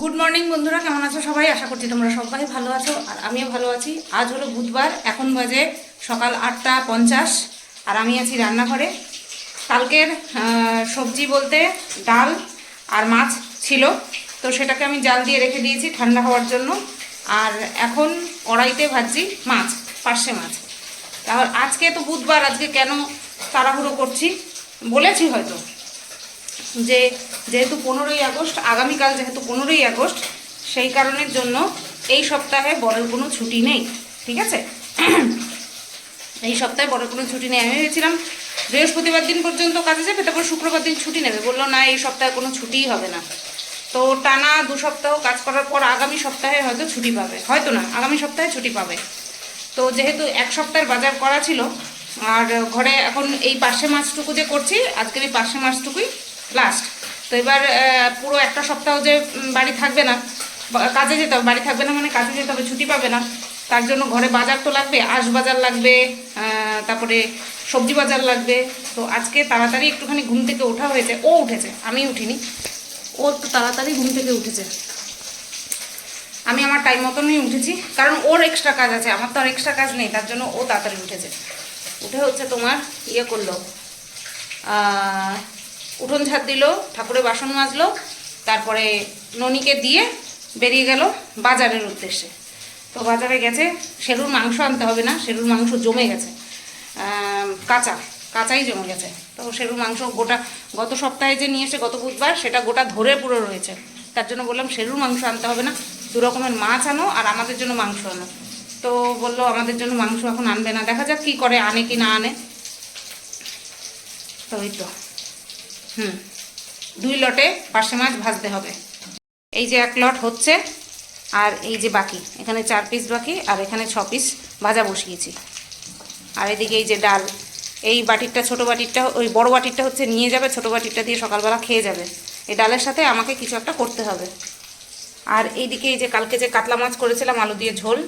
Good morning বন্ধুরা, কেমন আছো সবাই? আশা করছি তোমরা সবাই ভালো আছো, আর আমিও ভালো আছি। আজ হলো বুধবার, এখন বাজে সকাল আটটা পঞ্চাশ, আর আমি আছি রান্নাঘরে। কালকের সবজি বলতে ডাল আর মাছ ছিল, তো সেটাকে আমি জাল দিয়ে রেখে দিয়েছি ঠান্ডা হওয়ার জন্য। আর এখন কড়াইতে ভাজছি মাছ, পার্শে মাছ। তাহলে আজকে তো বুধবার, আজকে কেন তাড়াহুড়ো করছি বলেছি হয়তো। যে যেহেতু পনেরোই আগস্ট, আগামীকাল যেহেতু পনেরোই আগস্ট, সেই কারণের জন্য এই সপ্তাহে বড়ের কোনো ছুটি নেই, ঠিক আছে? এই সপ্তাহে বড় কোনো ছুটি নেই। আমি ভেবেছিলাম বৃহস্পতিবার দিন পর্যন্ত কাজে যাবে, তারপর শুক্রবার দিন ছুটি নেবে। বলল, না, এই সপ্তাহে কোনো ছুটিই হবে না। তো টানা দু সপ্তাহ কাজ করার পর আগামী সপ্তাহে হয়তো ছুটি পাবে। হয়তো না, আগামী সপ্তাহে ছুটি পাবে। তো যেহেতু এক সপ্তাহের বাজার করা ছিল, আর ঘরে এখন এই পার্শে মাছটুকু যে করছি আজকের এই পার্শে মাছটুকুই লাস্ট তো এবার পুরো একটা সপ্তাহ যে বাড়ি থাকবে না কাজে যেতে হবে, বাড়ি থাকবে না মানে কাজে যেতে হবে, ছুটি পাবে না, তার জন্য ঘরে বাজার তো লাগবে, আঁশ বাজার লাগবে তারপরে সবজি বাজার লাগবে, তো আজকে তাড়াতাড়ি একটুখানি ঘুম থেকে ওঠা হয়েছে, ও উঠেছে, আমি উঠিনি, ও একটু তাড়াতাড়ি ঘুম থেকে উঠেছে। আমি আমার টাইম মতনই উঠেছি, কারণ ওর এক্সট্রা কাজ আছে, আমার তো আর এক্সট্রা কাজ নেই, তার জন্য ও তাড়াতাড়ি উঠেছে। উঠে হচ্ছে তোমার ইয়ে করল উঠোন ঝাড় দিল, ঠাকুরের বাসন মাজলো, তারপরে ননিকে দিয়ে বেরিয়ে গেল বাজারের উদ্দেশ্যে। তো বাজারে গেছে সেরুর মাংস আনতে হবে না সেরুর মাংস জমে গেছে। কাঁচা, কাঁচাই জমে গেছে। তো সেরুর মাংস গোটা, গত সপ্তাহে যে নিয়ে এসে গত বুধবার, সেটা গোটা ধরে পুরো রয়েছে। তার জন্য বললাম সেরুর মাংস আনতে হবে না, দু রকমের মাছ আনো আর আমাদের জন্য মাংস আনো। তো বলল, আমাদের জন্য মাংস এখন আনবে না, দেখা যাক কী করে, আনে কি না আনে। তো ওই তো। হুম। দুই লটে পার্শে মাছ ভাজতে হবে। এই যে এক লট হচ্ছে, আর এই যে বাকি, এখানে চার পিস বাকি, আর এখানে ছ পিস ভাজা বসিয়েছি। আর এদিকে এই যে ডাল, এই বাটিরটা, ছোট বাটিরটা, ওই বড় বাটিরটা হচ্ছে নিয়ে যাবে, ছোট বাটিরটা দিয়ে সকালবেলা খেয়ে যাবে। এই ডালের সাথে আমাকে কিছু একটা করতে হবে। আর এইদিকে এই যে কালকে যে কাতলা মাছ করেছিলাম, আলু দিয়ে ঝোল,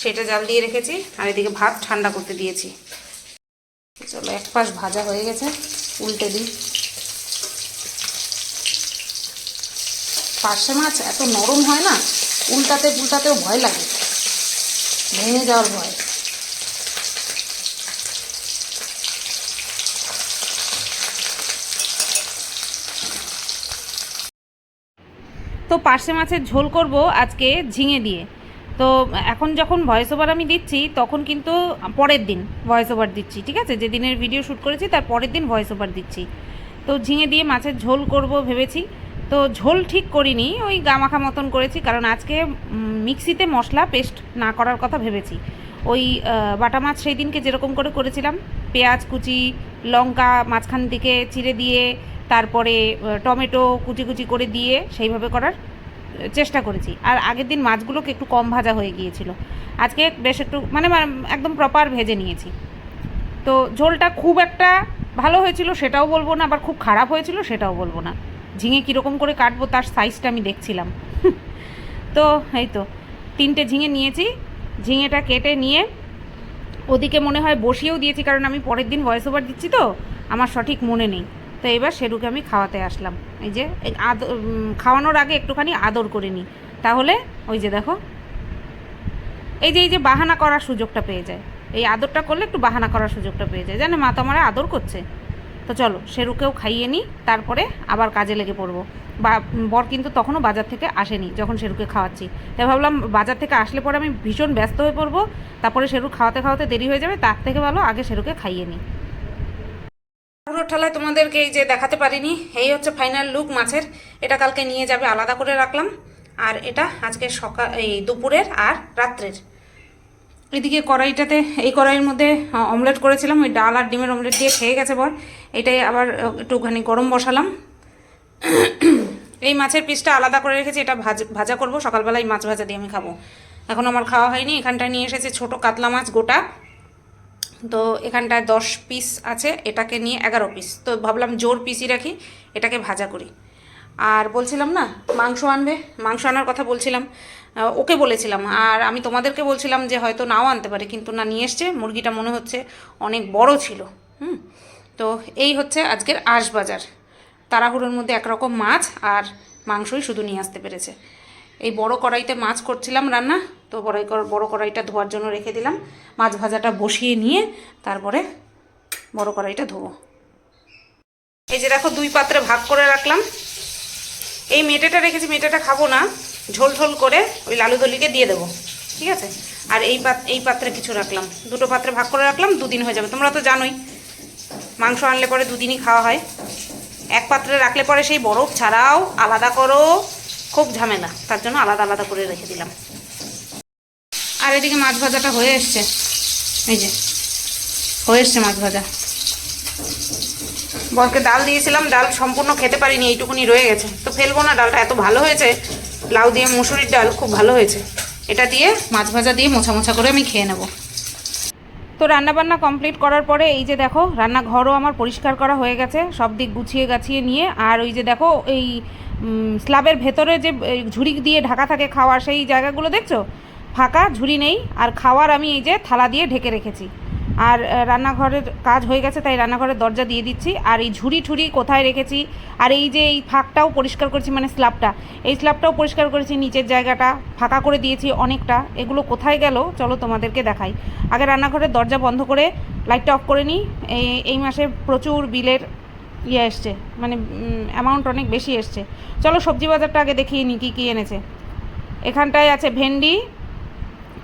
সেটা জাল দিয়ে রেখেছি, আর এদিকে ভাত ঠান্ডা করতে দিয়েছি। চলো, এক পাশ ভাজা হয়ে গেছে, উল্টে দিই। পার্শে মাছ এত নরম হয় না, উল্টাতে উল্টাতেও ভয় লাগে। ভেঙে যাওয়ার ভয়। তো পার্শে মাছের ঝোল করব আজকে ঝিঙে দিয়ে। তো এখন যখন ভয়েস ওভার আমি দিচ্ছি, তখন কিন্তু পরের দিন ভয়েস ওভার দিচ্ছি, ঠিক আছে? যে দিনের ভিডিও শ্যুট করেছি, তার পরের দিন ভয়েস ওভার দিচ্ছি। তো ঝিঙে দিয়ে মাছের ঝোল করব ভেবেছি। তো ঝোল ঠিক করিনি, ওই গামাখা মতন করেছি, কারণ আজকে মিক্সিতে মশলা পেস্ট না করার কথা ভেবেছি। ওই বাটা মাছ সেই দিনকে যেরকম করে করেছিলাম, পেঁয়াজ, কুচি, লঙ্কা, মাঝখান থেকে চিড়ে দিয়ে, তারপরে টমেটো কুচি কুচি করে দিয়ে সেইভাবে করার চেষ্টা করেছি। আর আগের দিন মাছগুলোকে একটু কম ভাজা হয়ে গিয়েছিল। আজকে বেশ একটু মানে একদম প্রপার ভেজে নিয়েছি। তো ঝোলটা খুব একটা ভালো হয়েছিল সেটাও বলব না, আবার খুব খারাপ হয়েছিল সেটাও বলব না। ঝিঙে কীরকম করে কাটবো তার সাইজটা আমি দেখছিলাম। তো এই তো, তিনটে ঝিঙে নিয়েছি। ঝিঙেটা কেটে নিয়ে ওদিকে মনে হয় বসিয়েও দিয়েছি, কারণ আমি পরের দিন ভয়েস ওভার দিচ্ছি তো, আমার সঠিক মনে নেই। তো এবার সেরুকে আমি খাওয়াতে আসলাম। এই যে, এই আদ খাওয়ানোর আগে একটুখানি আদর করে নিই। তাহলে, ওই যে দেখো, এই যে এই যে বাহানা করার সুযোগটা পেয়ে যায়। এই আদরটা করলে একটু বাহানা করার সুযোগটা পেয়ে যায়। জানে মা তো আমার আদর করছে। তো চলো, সেরুকেও খাইয়ে নিই, তারপরে আবার কাজে লেগে পড়ব। বা বর কিন্তু তখনও বাজার থেকে আসেনি, যখন সেরুকে খাওয়াচ্ছি। তাই ভাবলাম বাজার থেকে আসলে পরে আমি ভীষণ ব্যস্ত হয়ে পড়ব, তারপরে সেরু খাওয়াতে খাওয়াতে দেরি হয়ে যাবে, তার থেকে ভালো আগে সেরুকে খাইয়ে নিই। ঠালায় তোমাদেরকে এই যে দেখাতে পারিনি, এই হচ্ছে ফাইনাল লুক মাছের, এটা কালকে নিয়ে যাবে, আলাদা করে রাখলাম। আর এটা আজকে সকাল, এই দুপুরের আর রাত্রের। এদিকে কড়াইটাতে, এই কড়াইয়ের মধ্যে অমলেট করেছিলাম, ওই ডাল আর ডিমের অমলেট দিয়ে খেয়ে গেছে বর। এটাই আবার একটুখানি গরম বসালাম। এই মাছের পিসটা আলাদা করে রেখেছি, এটা ভাজ, ভাজা করব, সকালবেলায় মাছ ভাজা দিয়ে আমি খাব। এখন আমার খাওয়া হয়নি, এখানটায় নিয়ে এসেছে ছোট কাতলা মাছ গোটা। তো এখানটায় দশ পিস আছে, এটাকে নিয়ে এগারো পিস তো ভাবলাম জোর পিসই রাখি, এটাকে ভাজা করি। আর বলছিলাম না, মাংস আনবে? মাংস আনার কথা বলছিলাম। ওকে বলেছিলাম। আর আমি তোমাদেরকে বলছিলাম যে হয়তো নাও আনতে পারে, কিন্তু না, নিয়ে এসছে। মুরগিটা মনে হচ্ছে অনেক বড় ছিল। হুম? তো এই হচ্ছে আজকের আশ বাজার তাড়াহুড়োর মধ্যে একরকম মাছ আর মাংসই শুধু নিয়ে আসতে পেরেছে। এই বড় কড়াইতে মাছ করছিলাম রান্না, তো বড় বড় কড়াইটা ধোয়ার জন্য রেখে দিলাম। মাছ ভাজাটা বসিয়ে নিয়ে তারপরে বড় কড়াইটা ধোবো। এই যে দেখো, দুই পাত্রে ভাগ করে রাখলাম। এই মেটেটা রেখেছি, মেটেটা খাব না। ঝোল ঝোল করে ওই লালু দলিকে দিয়ে দেবো, ঠিক আছে? আর এই পাত, এই পাত্রে কিছু রাখলাম। দুটো পাত্রে ভাগ করে রাখলাম, দুদিন হয়ে যাবে। তোমরা তো জানোই, মাংস আনলে পরে দুদিনই খাওয়া হয়। এক পাত্রে রাখলে পরে সেই বরফ ছাড়াও আলাদা করো, খুব ঝামেলা। তার জন্য আলাদা আলাদা করে রেখে দিলাম। আর এদিকে মাছ ভাজাটা হয়ে এসছে। এই যে, হয়ে এসছে মাছ ভাজা। বরকে ডাল দিয়েছিলাম, ডাল সম্পূর্ণ খেতে পারিনি, এইটুকুনি রয়ে গেছে। তো ফেলব না, ডালটা এত ভালো হয়েছে লাউ দিয়ে মুসুরির ডাল খুব ভালো হয়েছে। এটা দিয়ে মাছ ভাজা দিয়ে মোছা মোছা করে আমি খেয়ে নেব। তো রান্নাবান্না কমপ্লিট করার পরে এই যে দেখো, রান্নাঘরও আমার পরিষ্কার করা হয়ে গেছে, সব দিক গুছিয়ে গাছিয়ে নিয়ে। আর ওই যে দেখো, এই স্ল্যাবের ভেতরে যে ঝুড়ি দিয়ে ঢাকা থাকে খাওয়ার সেই জায়গাগুলো দেখছ? ফাঁকা, ঝুড়ি নেই। আর খাওয়ার আমি এই যে থালা দিয়ে ঢেকে রেখেছি। আর রান্নাঘরের কাজ হয়ে গেছে, তাই রান্নাঘরের দরজা দিয়ে দিচ্ছি। আর এই ঝুড়ি ঠুড়ি কোথায় রেখেছি? আর এই যে এই ফাঁকটাও পরিষ্কার করেছি মানে স্ল্যাবটা। এই স্ল্যাবটাও পরিষ্কার করেছি, নিচের জায়গাটা ফাঁকা করে দিয়েছি অনেকটা। এগুলো কোথায় গেল? চলো তোমাদেরকে দেখাই। আগে রান্নাঘরের দরজা বন্ধ করে লাইটটা অফ করে নিই। এই মাসে প্রচুর বিলের ইয়ে এসছে মানে অ্যামাউন্ট অনেক বেশি এসছে। চলো সবজি বাজারটা আগে দেখিয়ে নিই, কী কী এনেছে। এখানটায় আছে ভেন্ডি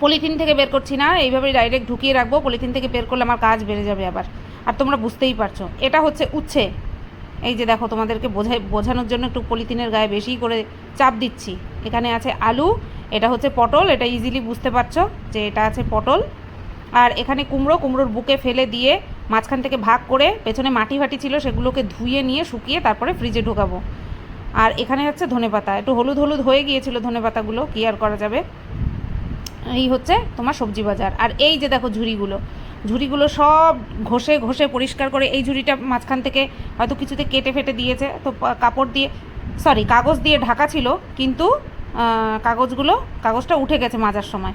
পলিথিন থেকে বের করছি না এইভাবে ডাইরেক্ট ঢুকিয়ে রাখব, পলিথিন থেকে বের করলে আমার কাজ বেড়ে যাবে আবার। আর তোমরা বুঝতেই পারছ, এটা হচ্ছে উচ্ছে। এই যে দেখো, তোমাদেরকে বোঝাই বোঝানোর জন্য একটু পলিথিনের গায়ে বেশি করে চাপ দিচ্ছি। এখানে আছে আলু, এটা হচ্ছে পটল, এটা ইজিলি বুঝতে পারছ যে এটা আছে পটল। আর এখানে কুমড়ো, কুমড়োর বুকে ফেলে দিয়ে মাঝখান থেকে ভাগ করে পেছনে মাটি ফাটি ছিল, সেগুলোকে ধুয়ে নিয়ে শুকিয়ে তারপরে ফ্রিজে ঢোকাবো। আর এখানে হচ্ছে ধনেপাতা, একটু হলুদ হলুদ হয়ে গিয়েছিল ধনেপাতাগুলো, কি আর করা যাবে? এই হচ্ছে তোমার সবজি বাজার। আর এই যে দেখো ঝুড়িগুলো ঝুড়িগুলো সব ঘষে ঘষে পরিষ্কার করে এই ঝুড়িটা মাঝখান থেকে হয়তো কিছুতে কেটে ফেটে দিয়েছে। তো কাপড় দিয়ে সরি কাগজ দিয়ে ঢাকা ছিল, কিন্তু কাগজগুলো, কাগজটা উঠে গেছে মাজার সময়,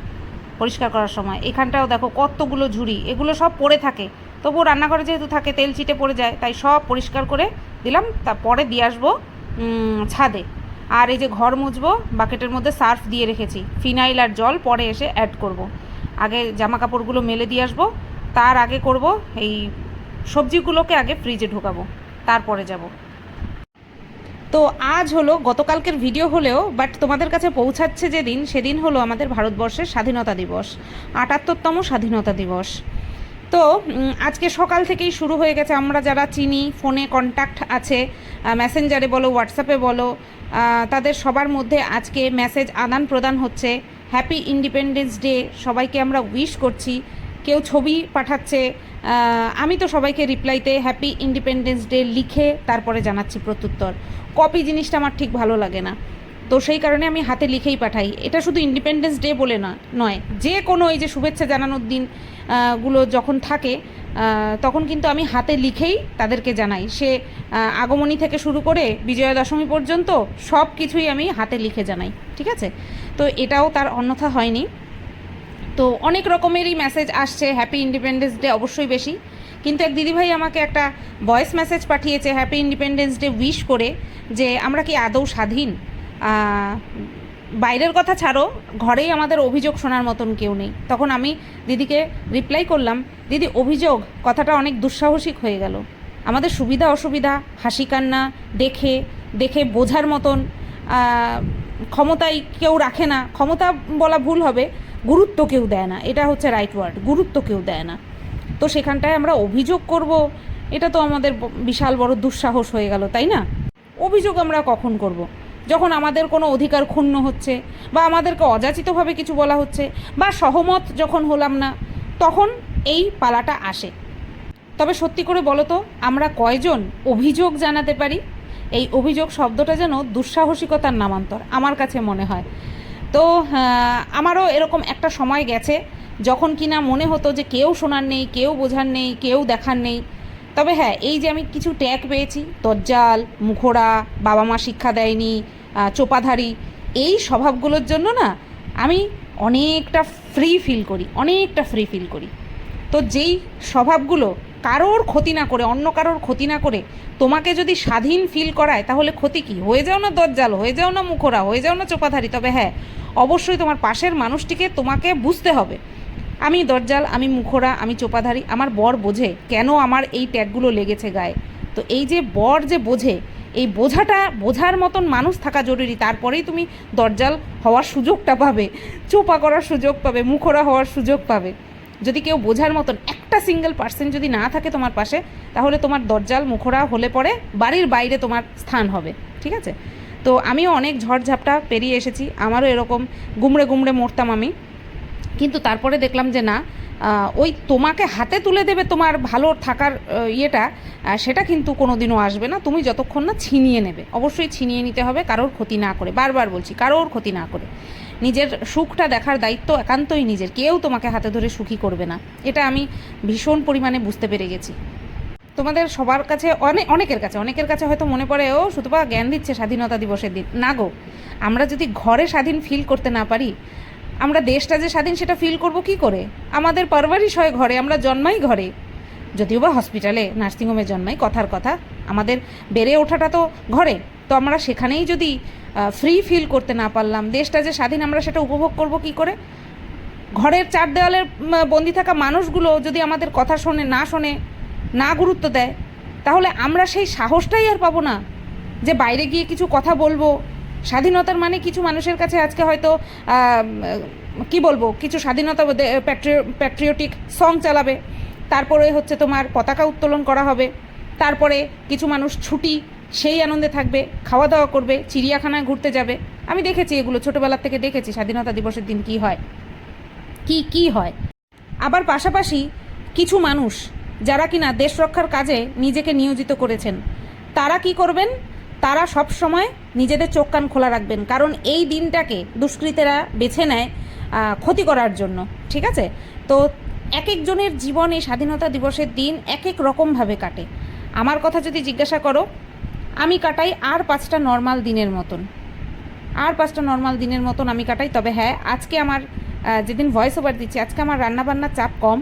পরিষ্কার করার সময়। এখানটাও দেখো কতগুলো ঝুড়ি, এগুলো সব পড়ে থাকে। তবুও রান্নাঘরে যেহেতু থাকে, তেল ছিটে পড়ে যায়, তাই সব পরিষ্কার করে দিলাম। তারপরে দিয়ে আসব ছাদে। আর এই যে ঘর মুছবো বাকেটের মধ্যে সার্ফ দিয়ে রেখেছি। ফিনাইল আর জল পরে এসে অ্যাড করব। আগে জামা কাপড়গুলো মেলে দিয়ে আসব, তার আগে করব এই সবজিগুলোকে আগে ফ্রিজে ঢোকাবো, তারপরে যাব। তো আজ হলো, গতকালকের ভিডিও হলেও বাট তোমাদের কাছে পৌঁছাচ্ছে যেদিন, সেদিন হলো আমাদের ভারতবর্ষের স্বাধীনতা দিবস, আটাত্তরতম স্বাধীনতা দিবস। তো আজকে সকাল থেকেই শুরু হয়ে গেছে। আমরা যারা চিনি, ফোনে কন্ট্যাক্ট আছে মেসেঞ্জারে বলো হোয়াটসঅ্যাপে বলো তাদের সবার মধ্যে আজকে মেসেজ আদান প্রদান হচ্ছে। হ্যাপি ইন্ডিপেন্ডেন্স ডে সবাইকে আমরা উইশ করছি। কেউ ছবি পাঠাচ্ছে আমি তো সবাইকে রিপ্লাইতে হ্যাপি ইন্ডিপেন্ডেন্স ডে লিখে তারপরে জানাচ্ছি প্রত্যুত্তর। কপি জিনিসটা আমার ঠিক ভালো লাগে না। তো সেই কারণে আমি হাতে লিখেই পাঠাই। এটা শুধু ইন্ডিপেন্ডেন্স ডে বলে না, নয়, যে কোনো এই যে শুভেচ্ছা জানানোর দিন গুলো যখন থাকে তখন কিন্তু আমি হাতে লিখেই তাদেরকে জানাই। সে আগমনী থেকে শুরু করে বিজয়া দশমী পর্যন্ত সব কিছুই আমি হাতে লিখে জানাই, ঠিক আছে? তো এটাও তার অন্যথা হয়নি। তো অনেক রকমেরই মেসেজ আসছে হ্যাপি ইন্ডিপেন্ডেন্স ডে অবশ্যই বেশি। কিন্তু এক দিদিভাই আমাকে একটা ভয়েস মেসেজ পাঠিয়েছে হ্যাপি ইন্ডিপেন্ডেন্স ডে উইশ করে যে, আমরা কি আদৌ স্বাধীন? বাইরের কথা ছাড়ো, ঘরেই আমাদের অভিযোগ শোনার মতন কেউ নেই। তখন আমি দিদিকে রিপ্লাই করলাম, দিদি, অভিযোগ, কথাটা অনেক দুঃসাহসিক হয়ে গেল। আমাদের সুবিধা অসুবিধা, হাসি কান্না, দেখে দেখে বোঝার মতন ক্ষমতাই কেউ রাখে না। ক্ষমতা বলা ভুল হবে, গুরুত্ব কেউ দেয় না। এটা হচ্ছে রাইট ওয়ার্ড গুরুত্ব কেউ দেয় না। তো সেখানটায় আমরা অভিযোগ করব, এটা তো আমাদের বিশাল বড় দুঃসাহস হয়ে গেল, তাই না? অভিযোগ আমরা কখন করব। যখন আমাদের কোনো অধিকার ক্ষুণ্ণ হচ্ছে বা আমাদেরকে অযাচিতভাবে কিছু বলা হচ্ছে বা সহমত যখন হলাম না, তখন এই পালাটা আসে। তবে সত্যি করে বলো তো, আমরা কয়জন অভিযোগ জানাতে পারি? এই অভিযোগ শব্দটা যেন দুঃসাহসিকতার নামান্তর, আমার কাছে মনে হয়। তো আমারও এরকম একটা সময় গেছে যখন কিনা মনে হতো যে কেউ শোনার নেই, কেউ বোঝার নেই, কেউ দেখার নেই। তবে হ্যাঁ এই যে আমি কিছু ট্যাগ পেয়েছি দজ্জাল মুখোড়া, বাবা মা শিক্ষা দেয়নি চোপাধারী, এই স্বভাবগুলোর জন্য না আমি অনেকটা ফ্রি ফিল করি, অনেকটা ফ্রি ফিল করি। তো যেই স্বভাবগুলো কারোর ক্ষতি না করে, অন্য কারোর ক্ষতি না করে তোমাকে যদি স্বাধীন ফিল করায়, তাহলে ক্ষতি কি? হয়ে যাও না দজ্জাল হয়ে যাও না মুখোরা হয়ে যাও না চোপাধারী, তবে হ্যাঁ অবশ্যই তোমার পাশের মানুষটিকে তোমাকে বুঝতে হবে। আমি দরজাল, আমি মুখোরা আমি চোপাধারী, আমার বর বোঝে কেন আমার এই ট্যাগগুলো লেগেছে গায়ে। তো এই যে বর যে বোঝে, এই বোঝাটা বোঝার মতন মানুষ থাকা জরুরি, তারপরেই তুমি দরজাল হওয়ার সুযোগটা পাবে, চোপা করার সুযোগ পাবে মুখোরা হওয়ার সুযোগ পাবে। যদি কেউ বোঝার মতন একটা সিঙ্গেল পার্সন যদি না থাকে তোমার পাশে, তাহলে তোমার দরজাল মুখোরা হলে পরে বাড়ির বাইরে তোমার স্থান হবে, ঠিক আছে? তো আমিও অনেক ঝড়ঝাপটা পেরিয়ে এসেছি, আমারও এরকম গুমড়ে গুমড়ে মরতাম আমি। কিন্তু তারপরে দেখলাম যে না ওই তোমাকে হাতে তুলে দেবে তোমার ভালো থাকার ইয়েটা সেটা কিন্তু কোনো দিনও আসবে না। তুমি যতক্ষণ না ছিনিয়ে নেবে। অবশ্যই ছিনিয়ে নিতে হবে, কারোর ক্ষতি না করে। বারবার বলছি, কারোর ক্ষতি না করে। নিজের সুখটা দেখার দায়িত্ব একান্তই নিজের। কেউ তোমাকে হাতে ধরে সুখী করবে না। এটা আমি ভীষণ পরিমাণে বুঝতে পেরে গেছি। তোমাদের সবার কাছে অনেক অনেকের কাছে অনেকের কাছে হয়তো মনে পড়ে, ও শুধুবা জ্ঞান দিচ্ছে স্বাধীনতা দিবসের দিন। না গো। আমরা যদি ঘরে স্বাধীন ফিল করতে না পারি আমরা দেশটা যে স্বাধীন, সেটা ফিল করব কি করে? আমাদের পারভারিশ হয় ঘরে, আমরা জন্মাই ঘরে। যদিও বা হসপিটালে নার্সিংহোমে জন্মাই, কথার কথা। আমাদের বেড়ে ওঠাটা তো ঘরে। তো আমরা সেখানেই যদি ফ্রি ফিল করতে না পারলাম, দেশটা যে স্বাধীন, আমরা সেটা উপভোগ করব কি করে? ঘরের চার দেওয়ালের বন্দি থাকা মানুষগুলো যদি আমাদের কথা শোনে, না শোনে, না গুরুত্ব দেয়, তাহলে আমরা সেই সাহসটাই আর পাবো না যে বাইরে গিয়ে কিছু কথা বলব স্বাধীনতার মানে কিছু মানুষের কাছে আজকে হয়তো কি বলব, কিছু স্বাধীনতা প্যাট্রিয়টিক সং চালাবে। তারপরে হচ্ছে তোমার পতাকা উত্তোলন করা হবে। তারপরে কিছু মানুষ ছুটি, সেই আনন্দে থাকবে খাওয়া দাওয়া করবে, চিড়িয়াখানায় ঘুরতে যাবে। আমি দেখেছি এগুলো ছোটোবেলার থেকে দেখেছি, স্বাধীনতা দিবসের দিন কি হয়। কি কি হয়? আবার পাশাপাশি কিছু মানুষ, যারা কিনা দেশ রক্ষার কাজে নিজেকে নিয়োজিত করেছেন, তারা কি করবেন? তারা সব সময় নিজেদের চোখ কান খোলা রাখবেন। কারণ এই দিনটাকে দুষ্কৃতেরা বেছে নেয় ক্ষতি করার জন্য। ঠিক আছে? তো এক একজনের জীবন এই স্বাধীনতা দিবসের দিন এক এক রকমভাবে কাটে। আমার কথা যদি জিজ্ঞাসা করো, আমি কাটাই আর পাঁচটা নর্মাল দিনের মতন। আর পাঁচটা নর্মাল দিনের মতন আমি কাটাই, তবে হ্যাঁ আজকে আমার যেদিন ভয়েস ওভার দিচ্ছি, আজকে আমার রান্নাবান্নার চাপ কম।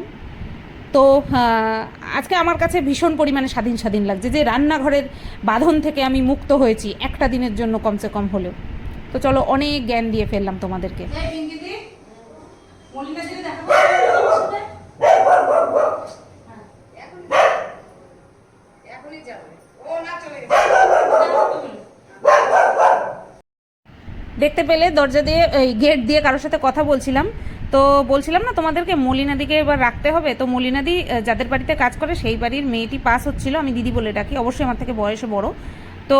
তো আহ, আজকে আমার কাছে ভীষণ পরিমাণে স্বাধীন স্বাধীন লাগছে যে রান্নাঘরের বাঁধন থেকে আমি মুক্ত হয়েছি একটা দিনের জন্য কমসে কম হলেও। তো চলো অনেক জ্ঞান দিয়ে ফেললাম তোমাদেরকে। দেখতে পেলে দরজা দিয়ে এই গেট দিয়ে কারোর সাথে কথা বলছিলাম। তো বলছিলাম না, তোমাদেরকে মলিনাদিকে এবার রাখতে হবে। তো মলিনাদি যাদের বাড়িতে কাজ করে, সেই বাড়ির মেয়েটি পাস হচ্ছিল, আমি দিদি বলে ডাকি, অবশ্যই আমার থেকে বয়সে বড়। তো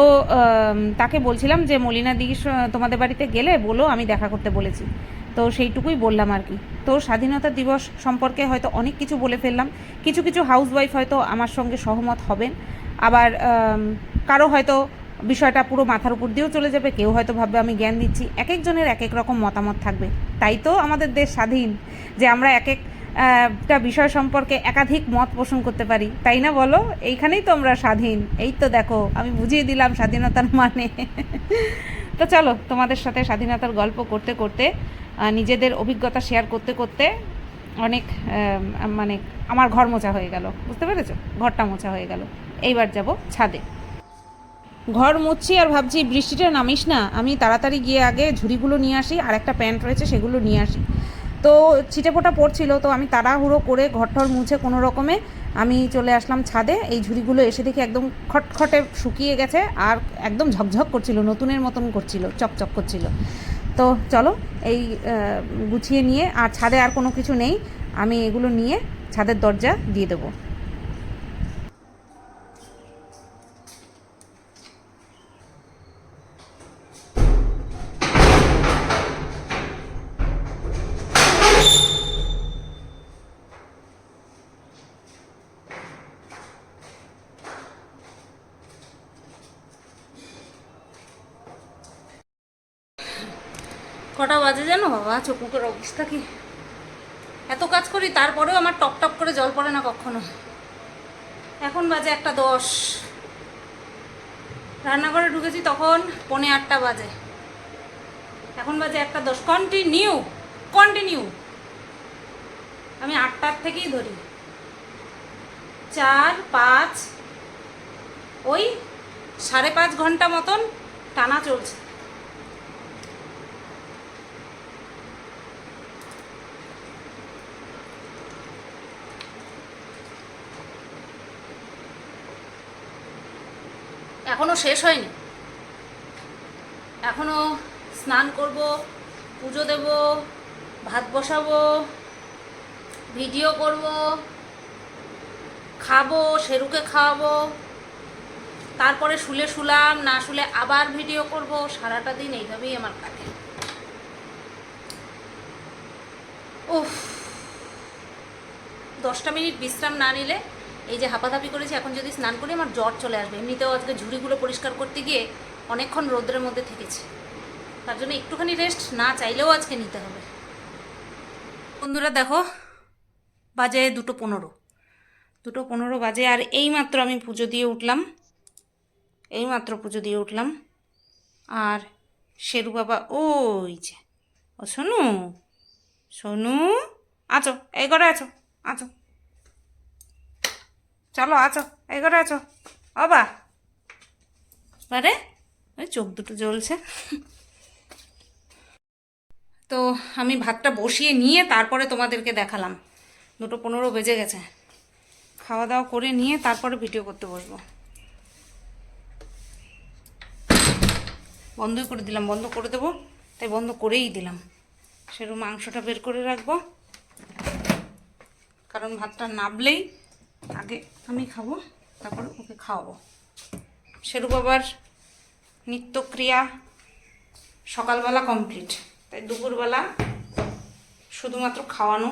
তাকে বলছিলাম যে, মলিনাদি তোমাদের বাড়িতে গেলে বলো, আমি দেখা করতে বলেছি। তো সেইটুকুই বললাম আর কি। তো স্বাধীনতা দিবস সম্পর্কে হয়তো অনেক কিছু বলে ফেললাম। কিছু কিছু হাউসওয়াইফ হয়তো আমার সঙ্গে সহমত হবেন। আবার কারও হয়তো বিষয়টা পুরো মাথার উপর দিয়েও চলে যাবে, কেউ হয়তো ভাববে আমি জ্ঞান দিচ্ছি। এক একজনের এক এক রকম মতামত থাকবে। তাই তো আমাদের দেশ স্বাধীন যে আমরা এক এক আহ, বিষয় সম্পর্কে একাধিক মত পোষণ করতে পারি তাই না বলো? এইখানেই তো আমরা স্বাধীন। এই তো দেখো আমি বুঝিয়ে দিলাম স্বাধীনতার মানে। তো চলো তোমাদের সাথে স্বাধীনতার গল্প করতে করতে নিজেদের অভিজ্ঞতা শেয়ার করতে করতে অনেক মানে আমার ঘর মোছা হয়ে গেল। বুঝতে পেরেছ? ঘরটা মোছা হয়ে গেল। এইবার যাব ছাদে। ঘর মুছছি আর ভাবছি, বৃষ্টিটা নামিস না, আমি তাড়াতাড়ি গিয়ে আগে ঝুড়িগুলো নিয়ে আসি, আর একটা প্যান্ট রয়েছে সেগুলো নিয়ে আসি। তো ছিটেফোঁটা পড়ছিল, তো আমি তাড়াহুড়ো করে ঘর টর মুছে কোনো রকমে আমি চলে আসলাম ছাদে। এই ঝুড়িগুলো এসে দেখি একদম খটখটে শুকিয়ে গেছে আর একদম ঝকঝক করছিল, নতুনের মতন করছিল, চকচক করছিল। তো চলো, এই গুছিয়ে নিয়ে, আর ছাদে আর কোনো কিছু নেই, আমি এগুলো নিয়ে ছাদের দরজা দিয়ে দেবো। কটা বাজে জানো? বাবা চকুকের অবস্থা কি? এত কাজ করি, তারপরেও আমার টপ টপ করে জল পড়ে না কখনো। এখন বাজে একটা দশ। রান্নাঘরে ঢুকেছি তখন পৌনে আটটা বাজে। এখন বাজে একটা দশ। কন্টিনিউ কন্টিনিউ আমি আটটার থেকেই ধরি। চার, পাঁচ, ওই সাড়ে পাঁচ ঘণ্টা মতন টানা চলছে। এখনও শেষ হয়নি। এখনও স্নান করব, পুজো দেব, ভাত বসাবো, ভিডিও করব, খাব, সেরুকে খাওয়াবো, তারপরে শুলে শুলাম, না শুলে আবার ভিডিও করব, সারাটা দিন এইভাবেই আমার কাটে। উফ, দশটা মিনিট বিশ্রাম না নিলে এই যে হাঁপাধাপি করেছি, এখন যদি স্নান করি আমার জ্বর চলে আসবে। এমনিতেও আজকে ঝুড়িগুলো পরিষ্কার করতে গিয়ে অনেকক্ষণ রোদ্রের মধ্যে থেকেছি। তার জন্য একটুখানি রেস্ট না চাইলেও আজকে নিতে হবে। বন্ধুরা দেখো, বাজে দুটো পনেরো। দুটো পনেরো বাজে আর এইমাত্র আমি পুজো দিয়ে উঠলাম। এইমাত্র পুজো দিয়ে উঠলাম। আর শেরু বাবা, ওই যে। ও শোনু সোনু, আছো, এই আছো আছো। চলো, আছো, এই আছো। অবা। বারে ওই চোখ দুটো জ্বলছে। তো আমি ভাতটা বসিয়ে নিয়ে তারপরে তোমাদেরকে দেখালাম। দুটো পনেরো বেজে গেছে। খাওয়া দাওয়া করে নিয়ে তারপরে ভিডিও করতে বসবো। বন্ধই করে দিলাম, বন্ধ করে দেবো। তাই বন্ধ করেই দিলাম। সেরকম মাংসটা বের করে রাখব। কারণ ভাতটা নাবলেই আগে আমি খাব, তারপরে ওকে খাওয়াবো। শেরু বাবার নিত্যক্রিয়া সকালবেলা কমপ্লিট তাই দুপুরবেলা শুধুমাত্র খাওয়ানো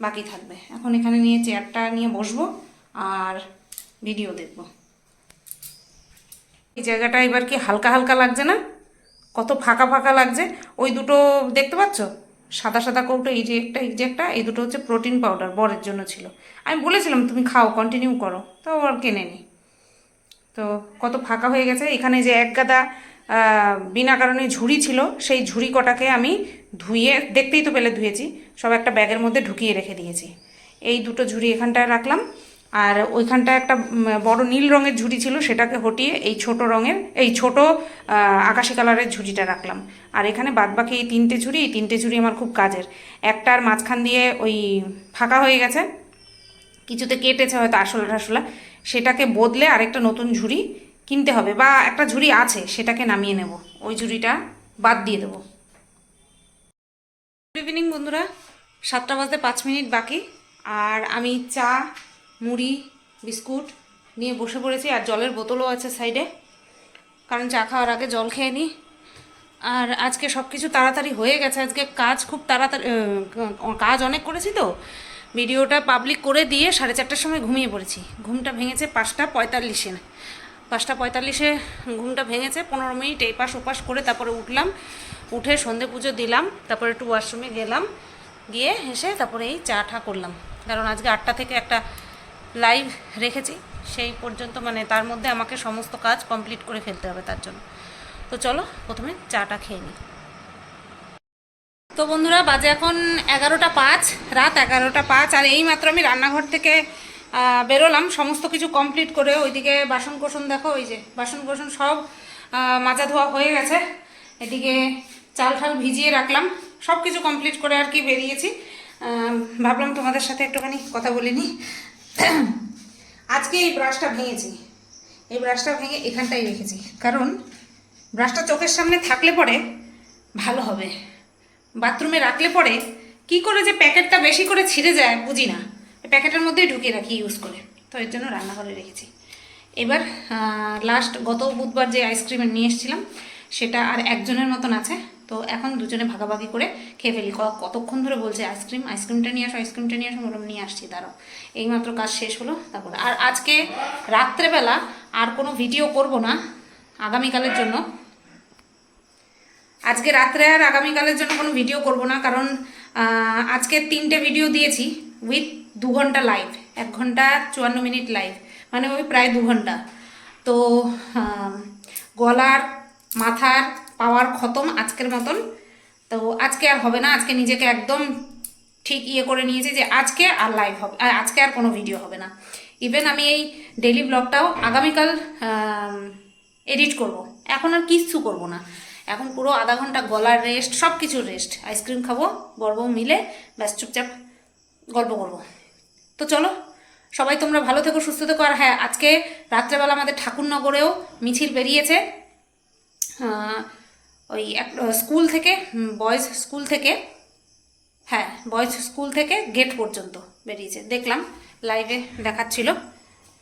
বাকি থাকবে। এখন এখানে নিয়ে চেয়ারটা নিয়ে বসবো আর ভিডিও দেখব। এই জায়গাটা এবার কি হালকা হালকা লাগছে না? কত ফাঁকা ফাঁকা লাগছে? ওই দুটো দেখতে পাচ্ছ? সাদা সাদা কৌটো, এই যে একটা, এই যে একটা, এই দুটো হচ্ছে প্রোটিন পাউডার বরের জন্য ছিল। আমি বলেছিলাম, তুমি খাও কন্টিনিউ করো। তো আর কেনে নি। তো কত ফাঁকা হয়ে গেছে। এখানে যে এক গাদা বিনা কারণে ঝুড়ি ছিল, সেই ঝুড়ি কটাকে আমি ধুয়ে, দেখতেই তো পেলে ধুয়েছি, সব একটা ব্যাগের মধ্যে ঢুকিয়ে রেখে দিয়েছি। এই দুটো ঝুড়ি এখানটায় রাখলাম। আর ওইখানটা একটা বড় নীল রঙের ঝুড়ি ছিল, সেটাকে হটিয়ে এই ছোট রঙের, এই ছোট আকাশি কালারের ঝুড়িটা রাখলাম। আর এখানে বাদবাকি এই তিনটে ঝুড়ি, এই তিনটে ঝুড়ি আমার খুব কাজের। একটার মাঝখান দিয়ে ওই ফাঁকা হয়ে গেছে, কিছুতে কেটেছে হয়তো আসলা টাসলা সেটাকে বদলে আরেকটা নতুন ঝুড়ি কিনতে হবে, বা একটা ঝুড়ি আছে, সেটাকে নামিয়ে নেব। ওই ঝুড়িটা বাদ দিয়ে দেবো। গুড ইভিনিং বন্ধুরা, সাতটা বাজতে পাঁচ মিনিট বাকি, আর আমি চা মুড়ি, বিস্কুট নিয়ে বসে পড়েছি আর জলের বোতলও আছে সাইডে। কারণ চা খাওয়ার আগে জল খেয়ে নিই। আর আজকে সব কিছু তাড়াতাড়ি হয়ে গেছে। আজকে কাজ খুব তাড়াতাড়ি কাজ অনেক করেছি তো। ভিডিওটা পাবলিক করে দিয়ে সাড়ে চারটার সময় ঘুমিয়ে পড়েছি। ঘুমটা ভেঙেছে পাঁচটা পঁয়তাল্লিশে। পাঁচটা পঁয়তাল্লিশে ঘুমটা ভেঙেছে, পনেরো মিনিট এই পাশ ওপাশ করে তারপরে উঠলাম। উঠে সন্ধে পুজো দিলাম, তারপরে একটু ওয়াশরুমে গেলাম। গিয়ে এসে তারপরে এই চা ঠা করলাম। কারণ আজকে আটটা থেকে একটা লাইভ রেখেছি, সেই পর্যন্ত মানে তার মধ্যে আমাকে সমস্ত কাজ কমপ্লিট করে ফেলতে হবে তার জন্য। তো চলো, প্রথমে চাটা খেয়ে নিই। তো বন্ধুরা, বাজে এখন এগারোটা পাঁচ, রাত এগারোটা পাঁচ, আর এই মাত্র আমি রান্নাঘর থেকে বেরোলাম। সমস্ত কিছু কমপ্লিট করে ওইদিকে বাসন কোসন দেখো, ওই যে বাসন কোসন সব মাজা ধোয়া হয়ে গেছে। এদিকে চাল ঠাল ভিজিয়ে রাখলাম। সব কিছু কমপ্লিট করে আর কি বেরিয়েছি। ভাবলাম তোমাদের সাথে একটুখানি কথা বলিনি আজকে এই ব্রাশটা ভেঙেছি। এই ব্রাশটা ভেঙে এখানটাই রেখেছি। কারণ ব্রাশটা চোখের সামনে থাকলে পরে ভালো হবে। বাথরুমে রাখলে পরে কি করে যে প্যাকেটটা বেশি করে ছিঁড়ে যায় বুঝি না। প্যাকেটের মধ্যেই ঢুকিয়ে রাখি ইউজ করে। তো এর জন্য রান্নাঘরে রেখেছি। এবার লাস্ট গত বুধবার যে আইসক্রিম নিয়ে এসেছিলাম, সেটা আর একজনের মতন আছে। তো এখন দুজনে ভাগাভাগি করে খেয়ে ফেলি। কতক্ষণ ধরে বলছে, আইসক্রিম, আইসক্রিমটা নিয়ে আসো, আইসক্রিমটা নিয়ে আসো, বললাম, নিয়ে আসছি, দাঁড়াও। এইমাত্র কাজ শেষ হলো, তারপরে আর আজকে রাত্রেবেলা আর কোনো ভিডিও করব না আগামীকালের জন্য। আজকে রাত্রে আর আগামীকালের জন্য কোনো ভিডিও করব না, কারণ আজকে তিনটে ভিডিও দিয়েছি উইথ দু ঘণ্টা লাইভ, এক ঘণ্টা চুয়ান্ন মিনিট লাইভ মানে ওই প্রায় দু ঘণ্টা। তো গলার, মাথার পাওয়ার খতম আজকের মতন। তো আজকে আর হবে না, আজকে নিজেকে একদম ঠিক ইয়ে করে নিয়েছি যে আজকে আর লাইভ হবে আজকে আর কোনো ভিডিও হবে না। ইভেন আমি এই ডেলি ব্লগটাও আগামীকাল এডিট করব। এখন আর কিচ্ছু করব না। এখন পুরো আধা ঘণ্টা গলার রেস্ট সব কিছুর রেস্ট আইসক্রিম খাব, বড় মিলে ব্যাস চুপচাপ গল্প করব। তো চলো, সবাই তোমরা ভালো থেকো, সুস্থ থেকো। আর হ্যাঁ আজকে রাত্রেবেলা আমাদের ঠাকুরনগরেও মিছিল বেরিয়েছে। ওই এক স্কুল থেকে বয়েজ স্কুল থেকে হ্যাঁ বয়েজ স্কুল থেকে গেট পর্যন্ত বেরিয়েছে। দেখলাম লাইভে দেখাচ্ছিল।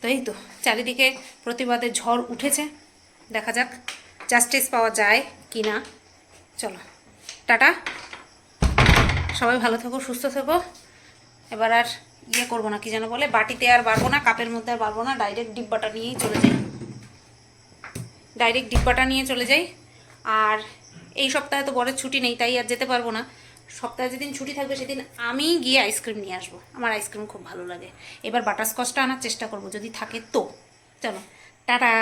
তো এই তো, চারিদিকে প্রতিবাদে ঝড় উঠেছে। দেখা যাক জাস্টিস পাওয়া যায় কি না চলো, টাটা। সবাই ভালো থেকো, সুস্থ থেকো। এবার আর ইয়ে করব না, কি যেন বলে, বাটিতে আর বাড়বো না, কাপের মধ্যে আর বাড়বো না ডাইরেক্ট ডিব্বাটা নিয়েই চলে যাই। ডাইরেক্ট ডিব্বাটা নিয়ে চলে যাই। আর এই সপ্তাহে তো বরের ছুটি নেই, তাই আর যেতে পারব না। সপ্তাহে যেদিন ছুটি থাকবে সেদিন আমি গিয়ে আইসক্রিম নিয়ে আসব। আমার আইসক্রিম খুব ভালো লাগে। এবার বাটারস্কচটা আনার চেষ্টা করব, যদি থাকে তো। চলো, টাটা।